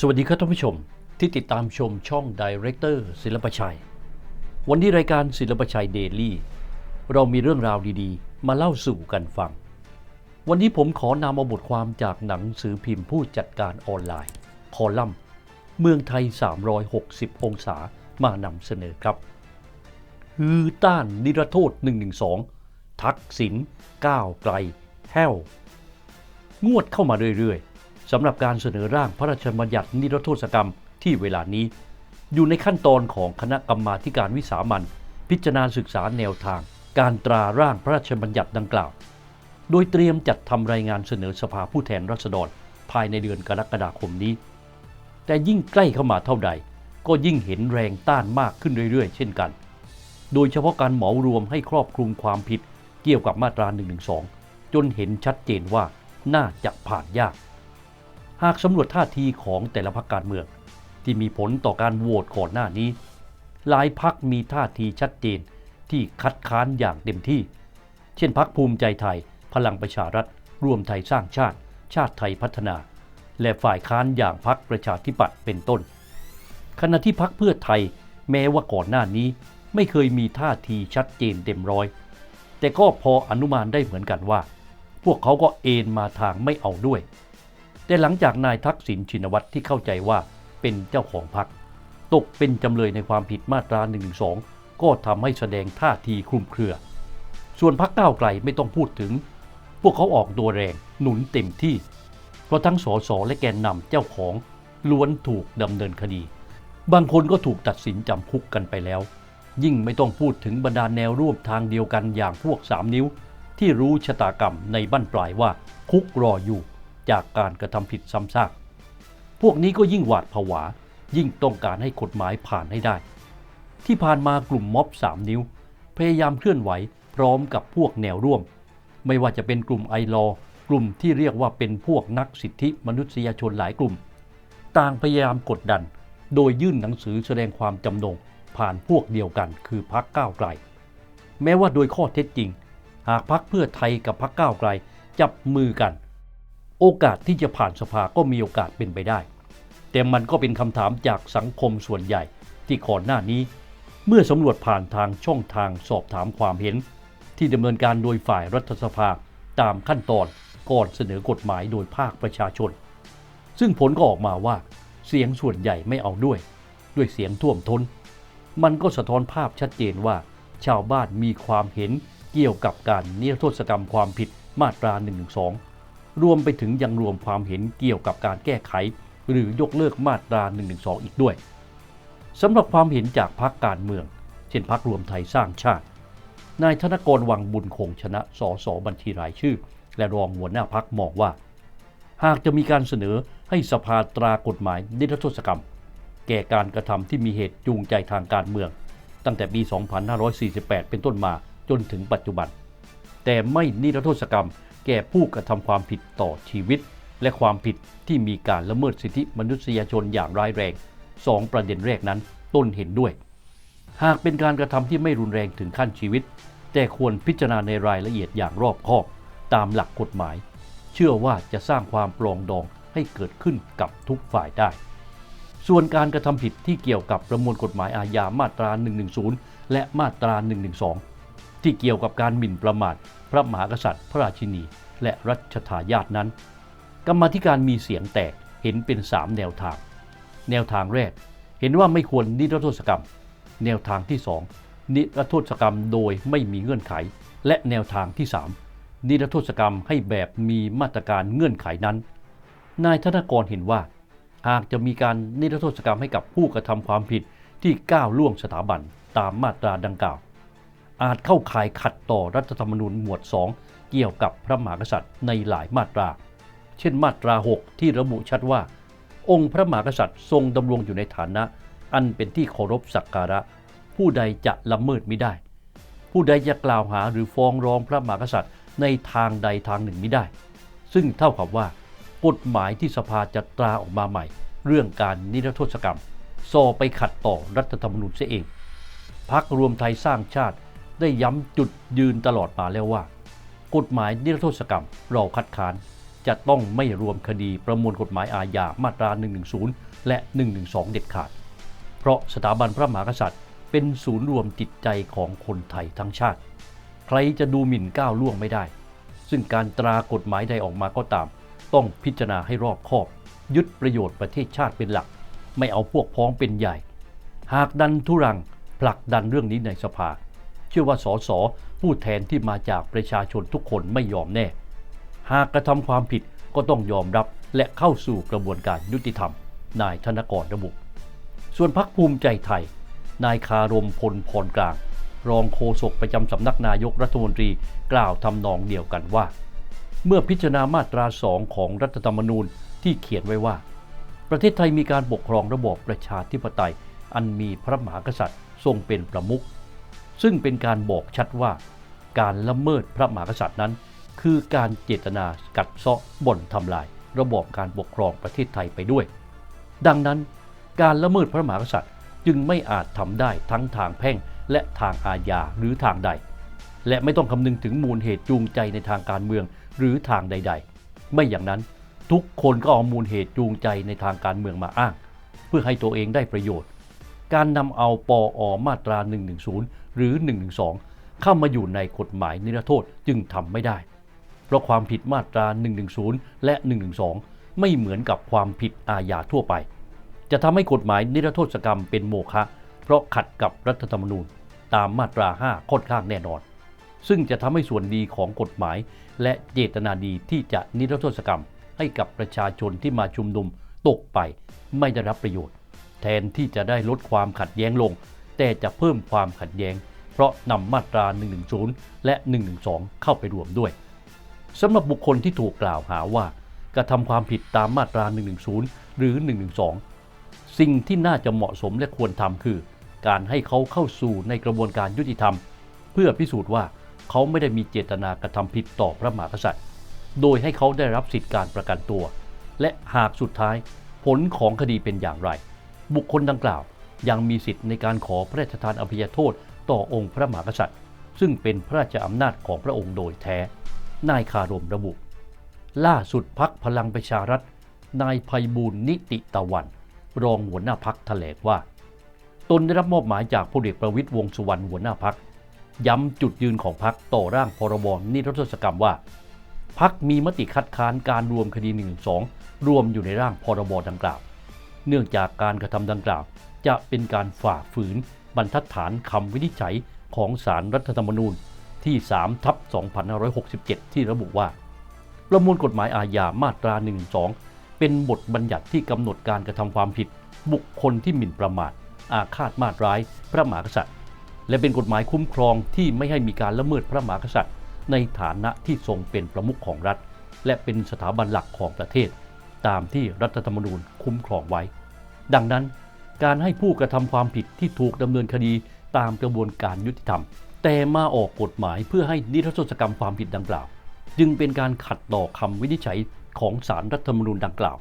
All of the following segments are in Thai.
สวัสดีครับท่านผู้ชมที่ติดตามชมช่อง Director ศิลปชัย วันนี้รายการศิลปชัยเดลี่เรามีเรื่องราวดีๆ มาเล่าสู่กันฟัง วันนี้ผมขอนำเอาบทความจากหนังสือพิมพ์ผู้จัดการออนไลน์ คอลัมน์ เมืองไทย 360 องศามานำเสนอครับฮือต้านนิรโทษ 112 ทักษิณก้าวไกล แห้ว งวดเข้ามาเรื่อยๆ สำหรับการเสนอร่างพระราชบัญญัตินิรโทษกรรมที่เวลานี้ อยู่ในขั้นตอนของคณะกรรมาการวิสามันพิจารณาศึกษาแนวทาง การตราร่างพระราชบัญญัติดังกล่าว โดยเตรียมจัดทำรายงานเสนอสภาผู้แทนราษฎร ภายในเดือนกรกฎาคมนี้ แต่ยิ่งใกล้เข้ามาเท่าใด ก็ยิ่งเห็นแรงต้านมากขึ้นเรื่อยๆ เช่นกัน โดยเฉพาะการเหมารวมให้ครอบคลุมความผิดเกี่ยวกับมาตรา112จนเห็นชัดเจนว่าน่าจะผ่านยาก หากสำรวจท่าทีของแต่ละพรรคการเมือง ที่มีผลต่อการโหวตก่อนหน้านี้ หลายพรรคมีท่าทีชัดเจนที่คัดค้านอย่างเต็มที่ เช่นพรรคภูมิใจไทย พลังประชารัฐ รวมไทยสร้างชาติ ชาติไทยพัฒนา และฝ่ายค้านอย่างพรรคประชาธิปัตย์เป็นต้น ขณะที่พรรคเพื่อไทยแม้ว่าก่อนหน้านี้ไม่เคยมีท่าทีชัดเจนเต็มร้อย แต่ก็พออนุมานได้เหมือนกันว่า พวกเขาก็เอนมาทางไม่เอาด้วย แต่หลังจากนายทักษิณชินวัตรที่เข้าใจว่าเป็นเจ้าของพรรคตกเป็นจำเลยในความผิดมาตรา1นึก็ทำให้แสดงท่าทีคลุมเครือ ส่วนพรรคก้าวไกลไม่ต้องพูดถึง พวกเขาออกตัวแรงหนุนเต็มที่ เพราะทั้งสสและแกนนำเจ้าของล้วนถูกดำเนินคดี บางคนก็ถูกตัดสินจำคุกกันไปแล้ว ยิ่งไม่ต้องพูดถึงบรรดาแนวร่วมทางเดียวกันอย่างพวกสามนิ้ว ที่รู้ชะตากรรมในบั้นปลายว่าคุกรออยู่ จากการกระทำผิดซ้ำซาก พวกนี้ก็ยิ่งหวาดผวา ยิ่งต้องการให้กฎหมายผ่านให้ได้ ที่ผ่านมากลุ่มม็อบสามนิ้ว พยายามเคลื่อนไหวพร้อมกับพวกแนวร่วม ไม่ว่าจะเป็นกลุ่มไอรอกลุ่มที่เรียกว่าเป็นพวกนักสิทธิมนุษยชนหลายกลุ่ม ต่างพยายามกดดัน โดยยื่นหนังสือแสดงความจำนงผ่านพวกเดียวกันคือพักก้าวไกล แม้ว่าโดยข้อเท็จจริง หากพักเพื่อไทยกับพักก้าวไกลจับมือกัน โอกาสที่จะผ่านสภาก็มีโอกาสเป็นไปได้ แต่มันก็เป็นคำถามจากสังคมส่วนใหญ่ที่ก่อนหน้านี้ เมื่อสำรวจผ่านทางช่องทางสอบถามความเห็น ที่ดำเนินการโดยฝ่ายรัฐสภาตามขั้นตอนก่อนเสนอกฎหมายโดยภาคประชาชน ซึ่งผลก็ออกมาว่า เสียงส่วนใหญ่ไม่เอาด้วย ด้วยเสียงท่วมทน้น มันก็สะท้อนภาพชัดเจนว่า ชาวบ้านมีความเห็นเกี่ยวกับการนิรโทษกรรมความผิดมาตรา1นึ รวมไปถึงยังรวมความเห็นเกี่ยวกับการแก้ไข หรือยกเลิกมาตรา1นึอีกด้วยสำหรับความเห็นจากพรรคการเมือง เช่นพรรครวมไทยสร้างชาติ นายธนกรวังบุญคงชนะสสบัญชีรายชื่อ และรองหัวหน้าพักมองว่า หากจะมีการเสนอให้สภาตรากฎหมายนิรโทษกรรม แก่การกระทำที่มีเหตุจูงใจทางการเมือง ตั้งแต่ปี 2548 เป็นต้นมาจนถึงปัจจุบัน แต่ไม่นิรโทษกรรม แก่ผู้กระทำความผิดต่อชีวิต และความผิดที่มีการละเมิดสิทธิมนุษยชนอย่างร้ายแรงสองประเด็นแรกนั้นต้นเห็นด้วย หากเป็นการกระทำที่ไม่รุนแรงถึงขั้นชีวิต แต่ควรพิจารณาในรายละเอียดอย่างรอบคอบ ตามหลักกฎหมาย เชื่อว่าจะสร้างความปลองดองให้เกิดขึ้นกับทุกฝ่ายได้ ส่วนการกระทำผิดที่เกี่ยวกับประมวลกฎหมายอาญามาตรา 110 และมาตรา 112 ที่เกี่ยวกับการหมิ่นประมาทพระมหากษัตริย์ พระราชินี และรัชทายาทนั้น กรรมธิการมีเสียงแตกเห็นเป็น 3 แนวทาง แนวทางแรก เห็นว่าไม่ควรนิรโทษกรรม แนวทางที่ 2 นิรโทษกรรมโดยไม่มีเงื่อนไข และแนวทางที่ 3 นิรโทษกรรมให้แบบมีมาตรการเงื่อนไขนั้น นายธนกรเห็นว่า หากจะมีการนิรโทษกรรมให้กับผู้กระทำความผิดที่ก้าวล่วงสถาบันตามมาตราดังกล่าว อาจเข้าข่ายขัดต่อรัฐธรรมนูญหมวด 2 เกี่ยวกับพระมหากษัตริย์ในหลายมาตรา เช่นมาตรา 6 ที่ระบุชัดว่า องค์พระมหากษัตริย์ทรงดำรงอยู่ในฐานะ อันเป็นที่เคารพสักการะ ผู้ใดจะละเมิดไม่ได้ ผู้ใดจะกล่าวหาหรือฟ้องร้องพระมหากษัตริย์ในทางใดทางหนึ่งไม่ได้ ซึ่งเท่ากับว่ากฎหมายที่สภาจะตราออกมาใหม่ เรื่องการนิรโทษกรรมซอไปขัดต่อรัฐธรรมนูญเสียเอง พักรวมไทยสร้างชาติ ได้ย้ำจุดยืนตลอดมาแล้วว่า กฎหมายนิรโทษกรรมเราคัดค้านจะต้องไม่รวมคดีประมวลกฎหมายอาญามาตรา 110 และ 112 เด็ดขาด เพราะสถาบันพระมหากษัตริย์ เป็นศูนย์รวมจิตใจของคนไทยทั้งชาติ ใครจะดูหมิ่นก้าวล่วงไม่ได้ ซึ่งการตรากฎหมายใดออกมาก็ตาม ต้องพิจารณาให้รอบคอบ ยึดประโยชน์ประเทศชาติเป็นหลัก ไม่เอาพวกพ้องเป็นใหญ่ หากดันทุรังผลักดันเรื่องนี้ในสภา เชื่อว่าสสผู้แทนที่มาจากประชาชนทุกคนไม่ยอมแน่ หากกระทำความผิดก็ต้องยอมรับและเข้าสู่กระบวนการยุติธรรม นายธนกรระบุ ส่วนพักภูมิใจไทย นายคารมพลพรกลาง รองโฆษกประจำสำนักนายกรัฐมนตรีกล่าวทำนองเดียวกันว่า เมื่อพิจารณามาตราสองของรัฐธรรมนูญที่เขียนไว้ว่า ประเทศไทยมีการปกครองระบอบประชาธิปไตย อันมีพระมหากษัตริย์ทรงเป็นประมุข ซึ่งเป็นการบอกชัดว่า การละเมิดพระมหากษัตริย์นั้น คือการเจตนากัดเซาะบ่นทำลาย ระบอบการปกครองประเทศไทยไปด้วย ดังนั้นการละเมิดพระมหากษัตริย์จึงไม่อาจทำได้ทั้งทางแพ่งและทางอาญาหรือทางใด และไม่ต้องคำนึงถึงมูลเหตุจูงใจในทางการเมืองหรือทางใด ๆ ไม่อย่างนั้นทุกคนก็เอามูลเหตุจูงใจในทางการเมืองมาอ้าง เพื่อให้ตัวเองได้ประโยชน์ การนำเอาปออมาตรา 110 หรือ112เข้ามาอยู่ในกฎหมายนิรโทษจึงทำไม่ได้ เพราะความผิดมาตรา 110 และ 112 ไม่เหมือนกับความผิดอาญาทั่วไป จะทำให้กฎหมายนิรโทษกรรมเป็นโมฆะเพราะขัดกับรัฐธรรมนูญ ตามมาตรา 5 ค่อนข้างแน่นอน ซึ่งจะทำให้ส่วนดีของกฎหมาย และเจตนาดีที่จะนิรโทษกรรม ให้กับประชาชนที่มาชุมนุมตกไปไม่ได้รับประโยชน์ แทนที่จะได้ลดความขัดแย้งลง แต่จะเพิ่มความขัดแย้ง เพราะนำมาตรา 110 และ 112 เข้าไปรวมด้วยสำหรับบุคคลที่ถูกกล่าวหาว่ากระทำความผิดตามมาตรา 110 หรือ 112 สิ่งที่น่าจะเหมาะสมและควรทำคือ การให้เขาเข้าสู่ในกระบวนการยุติธรรม เพื่อพิสูจน์ว่าเขาไม่ได้มีเจตนากระทำผิดต่อพระมหากษัตริย์ โดยให้เขาได้รับสิทธิการประกันตัว และหากสุดท้าย ผลของคดีเป็นอย่างไร บุคคลดังกล่าวยังมีสิทธิ์ในการขอพระราชทานอภัยโทษ ต่อองค์พระมหากษัตริย์ ซึ่งเป็นพระราชอำนาจของพระองค์โดยแท้ นายคารมระบุ ล่าสุดพักพลังประชารัฐ นายภัยบูลนิติตะวัน รองหัวหน้าพักแถลงว่า ตนได้รับมอบหมายจากพลเอกประวิตยวงสุวรรณหัวหน้าพัก ย้ำจุดยืนของพักต่อร่างพรบนิรโทษกรรมว่าพักมีมติคัดค้านการรวมคดี1นึรวมอยู่ในร่างพรบดังกล่าว เนื่องจากการกระทำดังกล่าว จะเป็นการฝ่าฝืน บรรทัดฐานคำวินิจฉัยของสารรัฐธรรมนูญที่3ทับ2567 ที่ระบุว่า ประมวลกฎหมายอาญามาตรา 112 เป็นบทบัญญัติที่กำหนดการกระทำความผิด บุคคลที่หมิ่นประมาท อาฆาตมาตร้าย พระมหากษัตริย์ และเป็นกฎหมายคุ้มครองที่ไม่ให้มีการละเมิดพระมหากษัตริย์ ในฐานะที่ทรงเป็นประมุขของรัฐ และเป็นสถาบันหลักของประเทศ ตามที่รัฐธรรมนูญคุ้มครองไว้ ดังนั้น การให้ผู้กระทำความผิดที่ถูกดำเนินคดีตามกระบวนการยุติธรรม แต่มาออกกฎหมายเพื่อให้นิรโทษกรรมความผิดดังกล่าว จึงเป็นการขัดต่อคำวินิจฉัยของสารรัฐธรรมนูญดังกล่าว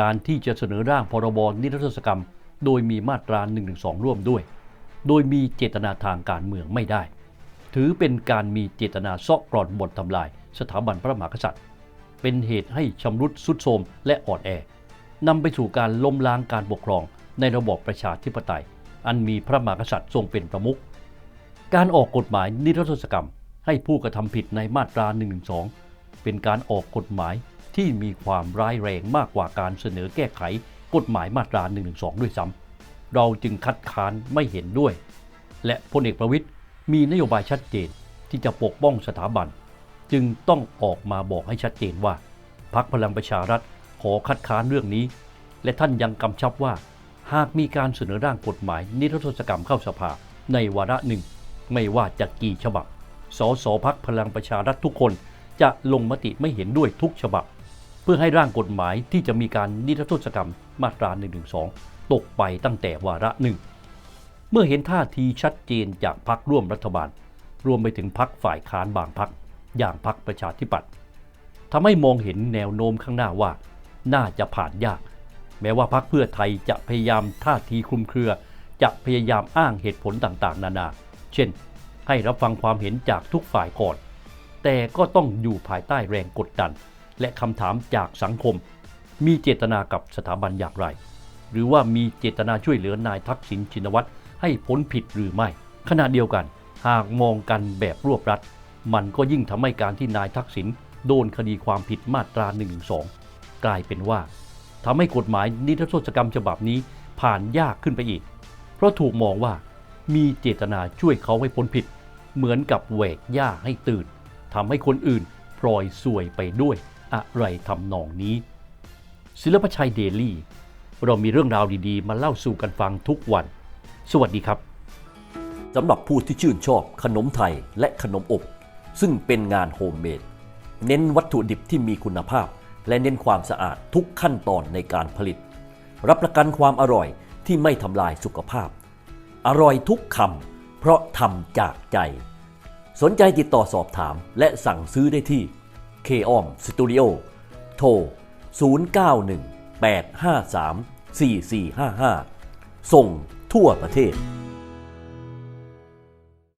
การที่จะเสนอร่างพรบนิรโทษกรรม โดยมีมาตรา112ร่วมด้วย โดยมีเจตนาทางการเมืองไม่ได้ ถือเป็นการมีเจตนาซาะกร่อนบ่อนทำลาย สถาบันพระมหากษัตริย์ เป็นเหตุให้ชำรุดสุดโทรมและอ่อนแอนำไปสู่การล้มล้างการปกครอง ในระบอบประชาธิปไตย อันมีพระมหากษัตริย์ทรงเป็นประมุข การออกกฎหมายนิรโทษกรรม ให้ผู้กระทำผิดในมาตรา112เป็นการออกกฎหมายที่มีความร้ายแรงมากกว่าการเสนอแก้ไขกฎหมายมาตรา112ด้วยซ้ำเราจึงคัดค้านไม่เห็นด้วย และพลเอกประวิตยมีนโยบายชัดเจนที่จะปกป้องสถาบัน จึงต้องออกมาบอกให้ชัดเจนว่าพรรคพลังประชารัฐขอคัดค้านเรื่องนี้ และท่านยังกำชับว่า หากมีการเสนอร่างกฎหมาย นิรโทษกรรมเข้าสภา ในวาระหนึ่ง ไม่ว่าจะกี่ฉบับ สสพักพลังประชารัฐทุกคนจะลงมติไม่เห็นด้วยทุกฉบับ เพื่อให้ร่างกฎหมายที่จะมีการนิรโทษกรรมมาตรา112ตกไปตั้งแต่วาระหนึ่ง เมื่อเห็นท่าทีชัดเจนจากพักร่วมรัฐบาล รวมไปถึงพักฝ่ายค้านบางพักอย่างพักประชาธิปัตย์ทำให้มองเห็นแนวโน้มข้างหน้าว่า น่าจะผ่านยาก แม้ว่าพักเพื่อไทยจะพยายามท่าทีคลุมเครือ จะพยายามอ้างเหตุผลต่างๆ นานา เช่น ให้รับฟังความเห็นจากทุกฝ่ายก่อน แต่ก็ต้องอยู่ภายใต้แรงกดดัน และคำถามจากสังคม มีเจตนากับสถาบันอย่างไร หรือว่ามีเจตนาช่วยเหลือนายทักษิณชินวัตรให้พ้นผิดหรือไม่ ขณะเดียวกัน หากมองกันแบบรวบรัด มันก็ยิ่งทำให้การที่นายทักษิณโดนคดีความผิดมาตรา1นึกลายเป็นว่า ทำให้กฎหมายนิรโทษกรรมฉบับนี้ผ่านยากขึ้นไปอีก เพราะถูกมองว่ามีเจตนาช่วยเขาให้พ้นผิด เหมือนกับแหวกหญ้าให้ตื่นทำให้คนอื่นพลอยซวยไปด้วยอะไรทำนองนี้ ศิลปชัยเดลี่ เรามีเรื่องราวดีๆ มาเล่าสู่กันฟังทุกวัน สวัสดีครับสำหรับผู้ที่ชื่นชอบขนมไทยและขนมอบ ซึ่งเป็นงานโฮมเมดเน้นวัตถุดิบที่มีคุณภาพ และเน้นความสะอาดทุกขั้นตอนในการผลิต รับประกันความอร่อยที่ไม่ทำลายสุขภาพ อร่อยทุกคำเพราะทำจากใจ สนใจติดต่อสอบถามและสั่งซื้อได้ที่ k o m Studio โทร 091 853 4455 ส่งทั่วประเทศ